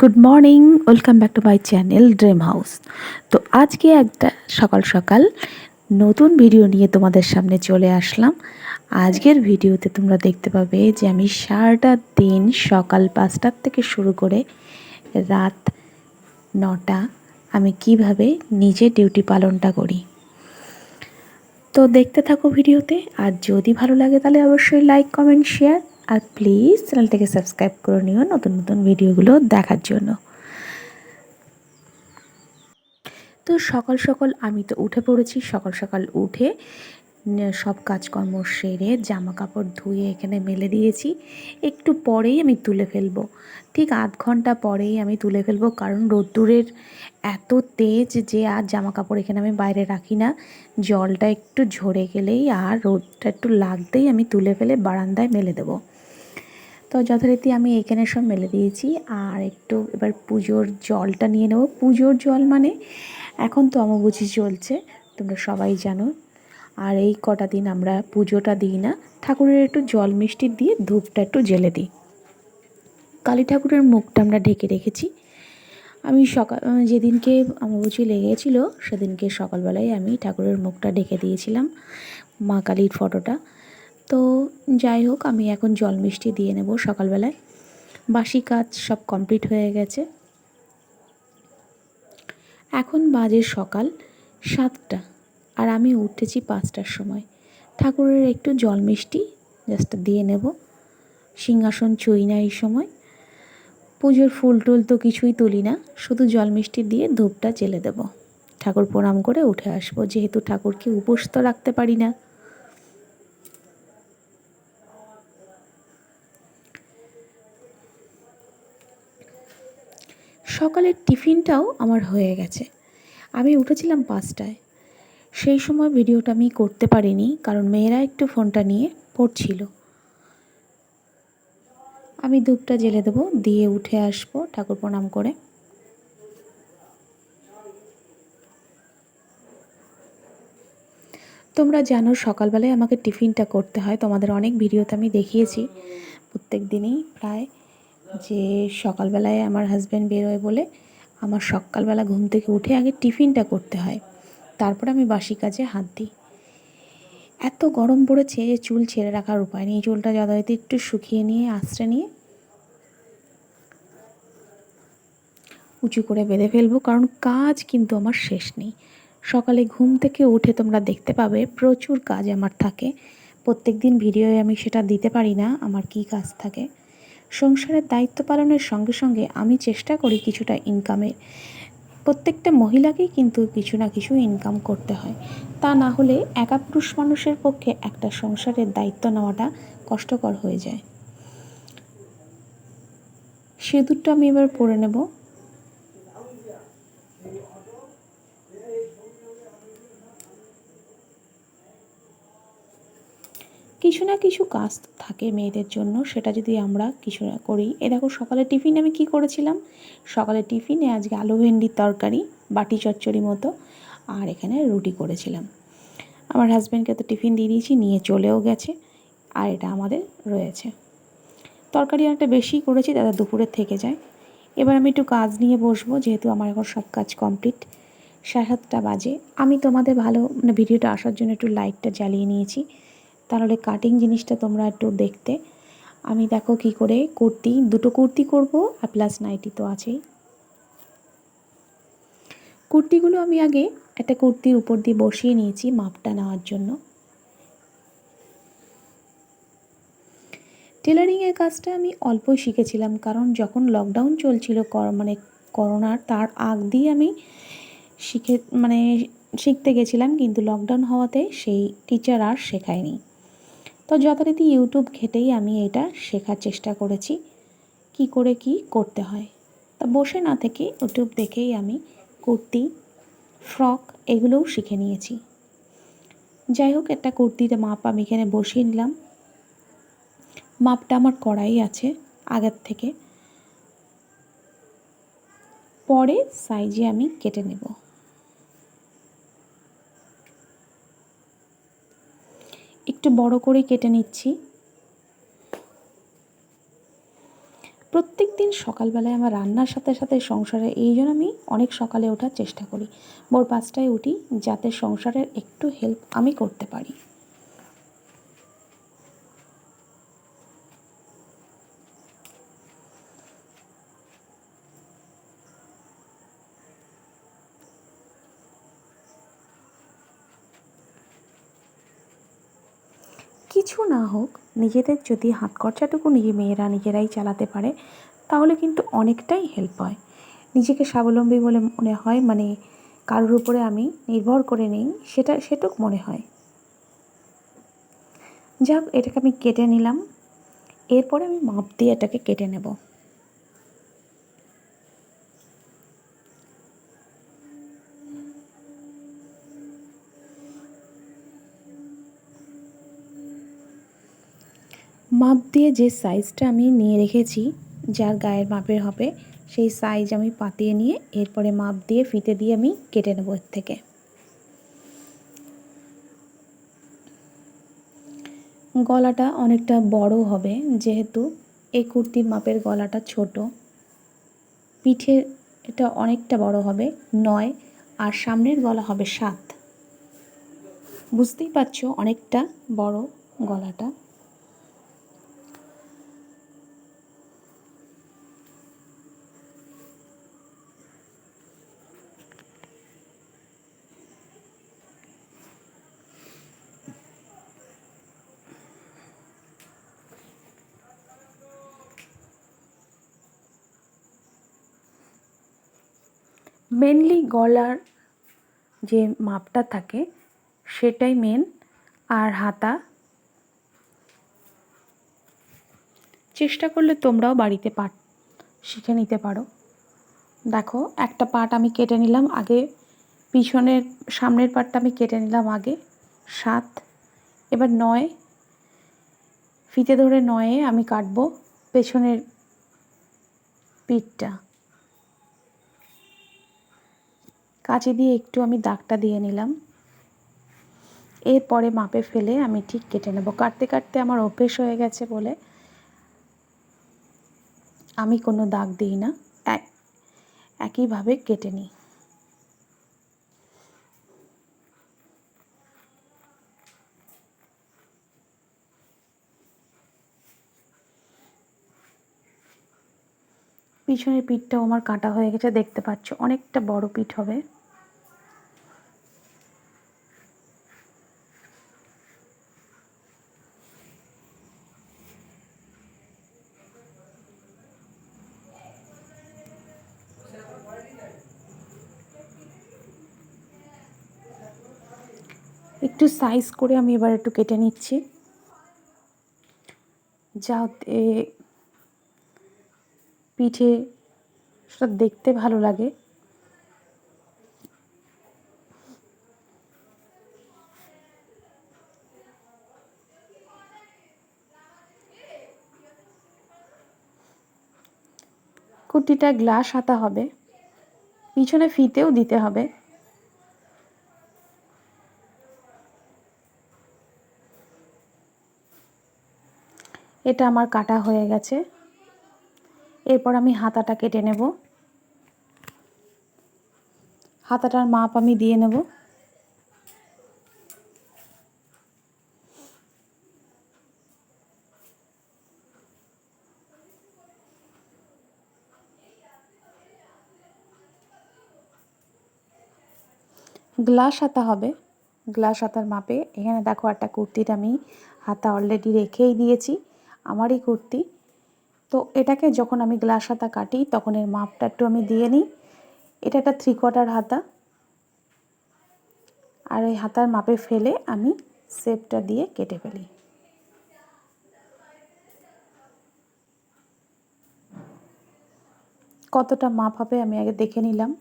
Good morning, welcome back to my channel dream house. তো আজকে একটা সকাল সকাল নতুন ভিডিও নিয়ে তোমাদের সামনে চলে আসলাম। আজকের ভিডিওতে তোমরা দেখতে পাবে যে আমি সারাটা দিন সকাল পাঁচটার থেকে শুরু করে রাত নটা আমি কীভাবে নিজে ডিউটি পালনটা করি। তো দেখতে থাকো ভিডিওতে, আর যদি ভালো লাগে তাহলে অবশ্যই লাইক, কমেন্ট, শেয়ার আর প্লিজ চ্যানেলটাকে সাবস্ক্রাইব করে নিও নতুন নতুন ভিডিওগুলো দেখার জন্য। তো সকাল সকাল আমি তো উঠে পড়েছি, সকাল সকাল উঠে সব কাজকর্ম সেরে জামা কাপড় ধুয়ে এখানে মেলে দিয়েছি। একটু পরেই আমি তুলে ফেলব। ঠিক আধ ঘণ্টা পরেই আমি তুলে ফেলব কারণ রোদ্দুরের এত তেজ যে আর জামা কাপড় এখানে আমি বাইরে রাখি না। জলটা একটু ঝরে গেলেই আর রোদটা একটু লাগতেই আমি তুলে ফেলে বারান্দায় মেলে দেবো। তো যথারীতি আমি এখানে সব মেলে দিয়েছি। আর একটু এবার পুজোর জলটা নিয়ে নেব। পুজোর জল মানে এখন তো অমাবুঝি চলছে, তোমরা সবাই জানো। আর এই কটা দিন আমরা পুজোটা দিই না। ঠাকুরের একটু জল মিষ্টি দিয়ে ধূপটা একটু জেলে দিই। কালী ঠাকুরের মুখটা আমরা ঢেকে রেখেছি। আমি সকাল যেদিনকে অমাবুঝি লেগেছিল, সেদিনকে সকালবেলায় আমি ঠাকুরের মুখটা ঢেকে দিয়েছিলাম, মা কালীর ফটোটা। তো যাই হোক, আমি এখন জল মিষ্টি দিয়ে নেব সকালবেলায়। বাসি কাজ সব কমপ্লিট হয়ে গেছে। এখন বাজে সকাল সাতটা আর আমি উঠেছি পাঁচটার সময়। ঠাকুরের একটু জল মিষ্টি জাস্ট দিয়ে নেব। সিংহাসন চুই না এই সময়। পুজোর ফুল টুল তো কিছুই তুলি না, শুধু জল মিষ্টি দিয়ে ধূপটা জেলে দেব। ঠাকুর প্রণাম করে উঠে আসব, যেহেতু ঠাকুরকে উপোস তো রাখতে পারি না। সকালের টিফিনটাও আমার হয়ে গেছে। আমি উঠেছিলাম পাঁচটায়। সেই সময় ভিডিওটা আমি করতে পারিনি, কারণ মেয়েরা একটু ফোনটা নিয়ে পড়ছিল। আমি ধূপটা জেলে দেবো, দিয়ে উঠে আসব ঠাকুর প্রণাম করে। তোমরা জানো, সকালবেলায় আমাকে টিফিনটা করতে হয়। তোমাদের অনেক ভিডিওতে আমি দেখিয়েছি। প্রত্যেক দিনই প্রায় যে সকালবেলায় আমার হাজব্যান্ড বেরোয় বলে আমার সকালবেলা ঘুম থেকে উঠে আগে টিফিনটা করতে হয়। তারপর আমি বাসি কাজে হাত দিই। এত গরম পড়েছে যে চুল ছেড়ে রাখার উপায় নেই। চুলটা যথারীতি একটু শুকিয়ে নিয়ে আশ্রে নিয়ে উঁচু করে বেঁধে ফেলব, কারণ কাজ কিন্তু আমার শেষ নেই। সকালে ঘুম থেকে উঠে তোমরা দেখতে পাবে প্রচুর কাজ আমার থাকে। প্রত্যেক দিন ভিডিওয়ে আমি সেটা দিতে পারি না, আমার কি কাজ থাকে। সংসারের দায়িত্ব পালনের সঙ্গে সঙ্গে আমি চেষ্টা করি কিছুটা ইনকামের প্রত্যেকটা মহিলাকেই কিন্তু কিছু না কিছু ইনকাম করতে হয়। তা না হলে একা পুরুষ মানুষের পক্ষে একটা সংসারের দায়িত্ব নেওয়াটা কষ্টকর হয়ে যায়। সিঁদুরটা আমি এবার পরে নেব। কিছু না কিছু কাজ থাকে মেয়েদের জন্য, সেটা যদি আমরা কিছু না করি। এ দেখো সকালে টিফিন আমি কি করেছিলাম? সকালে টিফিনে আজকে আলু ভেন্ডির তরকারি, বাটি চচ্চড়ি মতো, আর এখানে রুটি করেছিলাম। আমার হাজব্যান্ডকে তো টিফিন দিয়ে দিয়েছি, নিয়ে চলেও গেছে, আর এটা আমাদের রয়েছে। তরকারি অনেকটা বেশি করেছি, দাদা দুপুরে থেকে যায়। এবার আমি একটু কাজ নিয়ে বসবো, যেহেতু আমার এখন সব কাজ কমপ্লিট সাড়ে সাতটা বাজে। আমি তোমাদের ভালো মানে ভিডিওটা আসার জন্য একটু লাইটটা জ্বালিয়ে নিয়েছি। তাহলে কাটিং জিনিসটা তোমরা একটু দেখতে। আমি দেখো কি করে কুর্তি, দুটো কুর্তি করব আর প্লাস নাইটি তো আছেই। কুর্তিগুলো আমি আগে একটা কুর্তির উপর দিয়ে বসিয়ে নিয়েছি মাপটা নেওয়ার জন্য। টেলারিংয়ের কাজটা আমি অল্পই শিখেছিলাম, কারণ যখন লকডাউন চলছিল মানে করোনার, তার আগ দিয়ে আমি শিখে মানে শিখতে গেছিলাম, কিন্তু লকডাউন হওয়াতে সেই টিচার আর শেখায়নি। তো যথারীতি ইউটিউব ঘেটেই আমি এটা শেখার চেষ্টা করেছি। কি করে কি করতে হয়? তা বসে না থেকে ইউটিউব দেখেই আমি কুর্তি, ফ্রক এগুলোও শিখে নিয়েছি। যাই হোক, একটা কুর্তিতে মাপ আমি এখানে বসিয়ে নিলাম। মাপটা আমার করাই আছে আগের থেকে। পরে সাইজে আমি কেটে নেব। একটু বড় করে কেটে নিচ্ছি। প্রত্যেক দিন সকালবেলায় আমার রান্নার সাথে সাথে সংসারে এই জন্য আমি অনেক সকালে ওঠার চেষ্টা করি। ভোর পাঁচটায় উঠি যাতে সংসারের একটু হেল্প আমি করতে পারি। কিছু না হোক, নিজেদের যদি হাত খরচাটুকু নিজে মেয়েরা নিজেরাই চালাতে পারে, তাহলে কিন্তু অনেকটাই হেল্প হয়। নিজেকে স্বাবলম্বী বলে মনে হয় মানে কারোর উপরে আমি নির্ভর করে নেই, সেটা, সেটুক মনে হয়। যাক, এটাকে আমি কেটে নিলাম। এরপরে আমি মাপ দিয়ে এটাকে কেটে নেব। মাপ দিয়ে যে সাইজটা আমি নিয়ে রেখেছি, যার গায়ের মাপের হবে, সেই সাইজ আমি পাতিয়ে নিয়ে এরপরে মাপ দিয়ে ফিতে দিয়ে আমি কেটে নেব এর থেকে। গলাটা অনেকটা বড় হবে, যেহেতু এই কুর্তির মাপের গলাটা ছোট। পিঠের এটা অনেকটা বড় হবে, নয়, আর সামনের গলা হবে সাত। বুঝতেই পারছ অনেকটা বড় গলাটা। মেনলি গলার যে মাপটা থাকে, সেটাই মেন আর হাতা। চেষ্টা করলে তোমরাও বাড়িতে পাট শিখে নিতে পারো। দেখো, একটা পাট আমি কেটে নিলাম, আগে পিছনের, সামনের পাটটা আমি কেটে নিলাম আগে, সাত। এবার নয়, ফিতে ধরে নয়ে আমি কাটবো পেছনের পিঠটা। কাঁচি দিয়ে একটু আমি দাগটা দিয়ে নিলাম। এরপরে মাপে ফেলে আমি ঠিক কেটে নেব। কাটতে কাটতে আমার অভ্যেস হয়ে গেছে বলে আমি কোনো দাগ দিই না। একইভাবে কেটে নিই। পিছনের পিঠটাও আমার কাটা হয়ে গেছে, দেখতে পাচ্ছ? অনেকটা বড় পিঠ হবে। একটু সাইজ করে আমি এবার একটু কেটে নিচ্ছি। যাতে পিঠে সেটা দেখতে ভালো লাগে। কুর্তিটা গ্লাস হাতা হবে। পিছনে ফিতেও দিতে হবে। এটা আমার কাটা হয়ে গেছে। এরপর আমি হাতাটা কেটে নেব। হাতাটার মাপ আমি দিয়ে নেব। গ্লাস হাতা হবে। গ্লাস হাতার মাপে এখানে দেখো একটা কুর্তির আমি হাতা অলরেডি রেখেই দিয়েছি। আমারই কুর্তি। তো এটাকে যখন আমি গ্লাস হাতা কাটি, তখন এর মাপটা একটু আমি দিয়ে নিই। এটা একটা থ্রি কোয়ার্টার হাতা। আর এই হাতার মাপে ফেলে আমি সেপটা দিয়ে কেটে ফেলি। কতটা মাপ হবে আমি আগে দেখে নিলাম।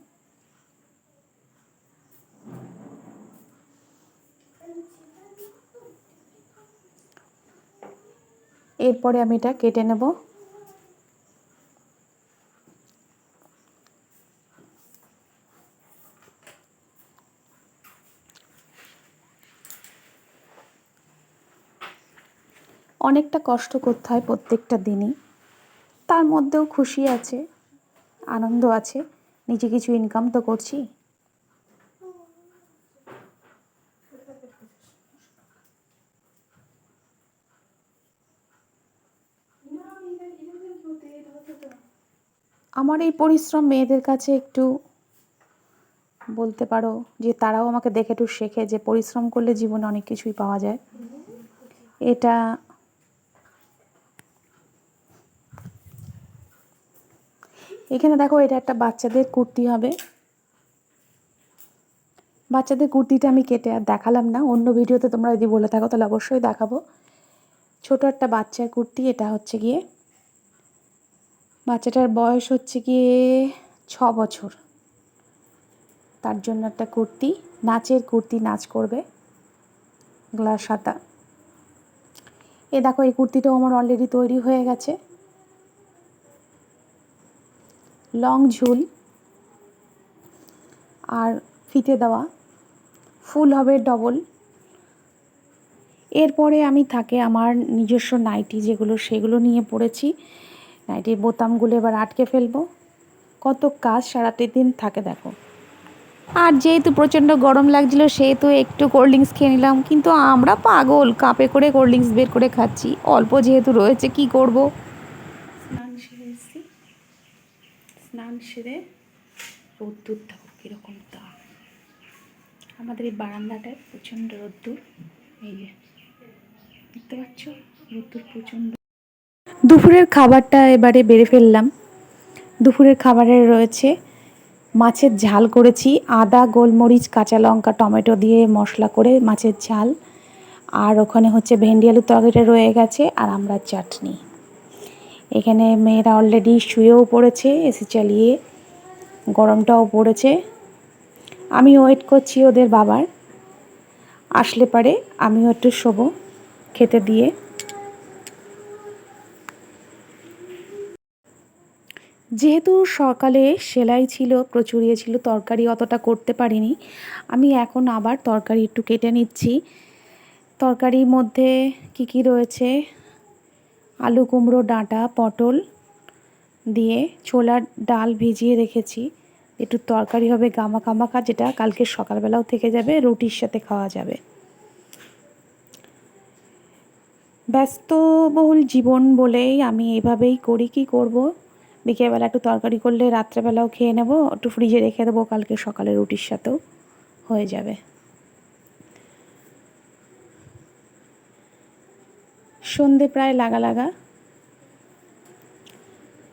এরপরে আমি এটা কেটে নেব। অনেকটা কষ্ট করতে হয় প্রত্যেকটা দিনই। তার মধ্যেও খুশি আছে, আনন্দ আছে, নিজে কিছু ইনকাম তো করছি। আমার এই পরিশ্রম মেয়েদের কাছে একটু বলতে পারো যে তারাও আমাকে দেখে একটু শেখে যে পরিশ্রম করলে জীবনে অনেক কিছুই পাওয়া যায়। এটা এখানে দেখো এটা একটা বাচ্চাদের কুর্তি হবে। বাচ্চাদের কুর্তিটা আমি কেটে আর দেখালাম না, অন্য ভিডিওতে তোমরা যদি বলে থাকো তাহলে অবশ্যই দেখাবো। ছোট একটা বাচ্চার কুর্তি, এটা হচ্ছে গিয়ে বাচ্চাটার বয়স হচ্ছে গিয়ে ছ বছর। তার জন্য একটা কুর্তি, নাচের কুর্তি নাচ করবে গ্লাস হাতা এ দেখো, এই কুর্তিটাও আমার অলরেডি তৈরি হয়ে গেছে। লং ঝুল আর ফিতে দেওয়া। ফুল হবে ডবল এরপরে আমি থাকে আমার নিজস্ব নাইটি যেগুলো, সেগুলো নিয়ে পড়েছি। নাইটির বোতামগুলো এবার আটকে ফেলব। কত কাজ সারাটি দিন থাকে দেখো। আর যেহেতু প্রচণ্ড গরম লাগছিল, সেহেতু একটু কোল্ড ড্রিঙ্কস খেয়ে নিলাম। কিন্তু আমরা পাগল, কাপে করে কোল্ড ড্রিঙ্কস বের করে খাচ্ছি। অল্প যেহেতু রয়েছে, কি করব? স্নান সেরে স্নান সেরে রোদ্দুর দেখো কীরকম তাপ আমাদের এই বারান্দাটায় প্রচণ্ড রোদ্দুর। এই যে, দেখতে পাচ্ছ? রোদ্দুর প্রচণ্ড। দুপুরের খাবারটা এবারে বেড়ে ফেললাম। দুপুরের খাবারে রয়েছে মাছের ঝাল করেছি, আদা, গোলমরিচ, কাঁচা লঙ্কা, টমেটো দিয়ে মশলা করে মাছের ঝাল। আর ওখানে হচ্ছে ভেন্ডি আলুর তরকারিটা রয়ে গেছে আর আমরা চাটনি। এখানে মেয়েরা অলরেডি শুয়েও পড়েছে, এসি চালিয়ে গরমটাও পড়েছে। আমি ওয়েট করছি ওদের বাবার। আসলে পারে আমিও একটু শোবো, খেতে দিয়ে। যেহেতু সকালে সেলাই ছিল প্রচুর ইয়ে ছিল, তরকারি অতটা করতে পারিনি, আমি এখন আবার তরকারি একটু কেটে নিচ্ছি। তরকারির মধ্যে কি কি রয়েছে? আলু কুমড়ো, ডাঁটা, পটল দিয়ে ছোলার ডাল ভিজিয়ে রেখেছি। একটু তরকারি হবে গামা কামাকা যেটা কালকে সকালবেলাও থেকে যাবে, রুটির সাথে খাওয়া যাবে। ব্যস্তবহুল জীবন বলেই আমি এভাবেই করি, কি করব? বিকেলবেলা একটু তরকারি করলে রাত্রেবেলাও খেয়ে নেব, একটু ফ্রিজে রেখে দেবো, কালকে সকালে রুটির সাথেও হয়ে যাবে। সন্ধে প্রায় লাগা লাগা।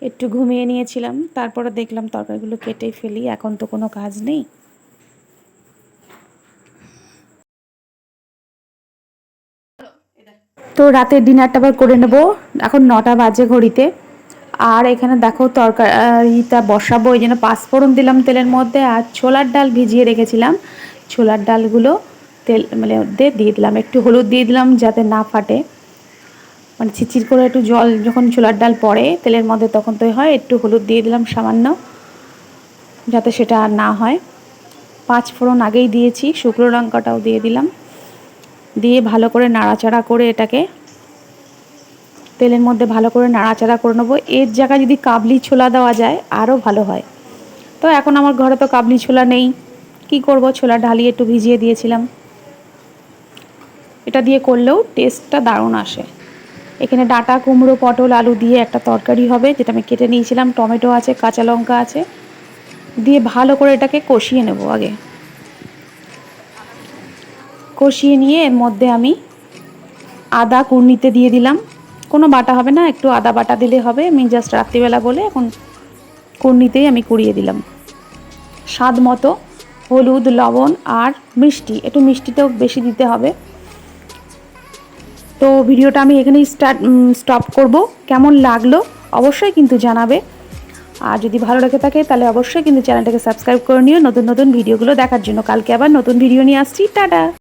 একটু ঘুমিয়ে নিয়েছিলাম, তারপরে দেখলাম তরকারিগুলো কেটে ফেলি, এখন তো কোনো কাজ নেই। তো রাতের ডিনারটা আবার করে নেব, এখন নটা বাজে ঘড়িতে। আর এখানে দেখো তরকারিটা বসাবো ওই জন্য পাঁচফোড়ন দিলাম তেলের মধ্যে আর ছোলার ডাল ভিজিয়ে রেখেছিলাম। ছোলার ডালগুলো তেল মানে দিয়ে দিলাম, একটু হলুদ দিয়ে দিলাম যাতে না ফাটে। মানে ছিচির করে একটু জল, যখন ছোলার ডাল পড়ে তেলের মধ্যে তখন তো হয়, একটু হলুদ দিয়ে দিলাম সামান্য, যাতে সেটা আর না হয়। পাঁচ ফোড়ন আগেই দিয়েছি, শুকনো লঙ্কাটাও দিয়ে দিলাম। দিয়ে ভালো করে নাড়াচাড়া করে এটাকে তেলের মধ্যে ভালো করে নাড়াচাড়া করে নেব। এর জায়গায় যদি কাবলি ছোলা দেওয়া যায়, আরও ভালো হয়। তো এখন আমার ঘরে তো কাবলি ছোলা নেই। কি করব? ছোলা ঢালিয়ে একটু ভিজিয়ে দিয়েছিলাম। এটা দিয়ে করলেও টেস্টটা দারুণ আসে। এখানে ডাটা, কুমড়ো, পটল, আলু দিয়ে একটা তরকারি হবে, যেটা আমি কেটে নিয়েছিলাম। টমেটো আছে, কাঁচা লঙ্কা আছে। দিয়ে ভালো করে এটাকে কষিয়ে নেব আগে। কষিয়ে নিয়ে এর মধ্যে আমি আদা কুর্নিতে দিয়ে দিলাম। কোনো বাটা হবে না, একটু আদা বাটা দিলে হবে। আমি জাস্ট রাত্রিবেলা বলে এখন কুর্নিতেই আমি কুড়িয়ে দিলাম। স্বাদ মতো হলুদ, লবণ আর মিষ্টি, একটু মিষ্টিটাও বেশি দিতে হবে। তো ভিডিওটা আমি এখানেই স্টার্ট স্টপ করব। কেমন লাগল অবশ্যই কিন্তু জানাবে। আর যদি ভালো লাগে থাকে তাহলে অবশ্যই কিন্তু চ্যানেলটাকে সাবস্ক্রাইব করে নিও। নতুন নতুন ভিডিওগুলো দেখার জন্য কালকে আবার নতুন ভিডিও নিয়ে আসছি। টাটা!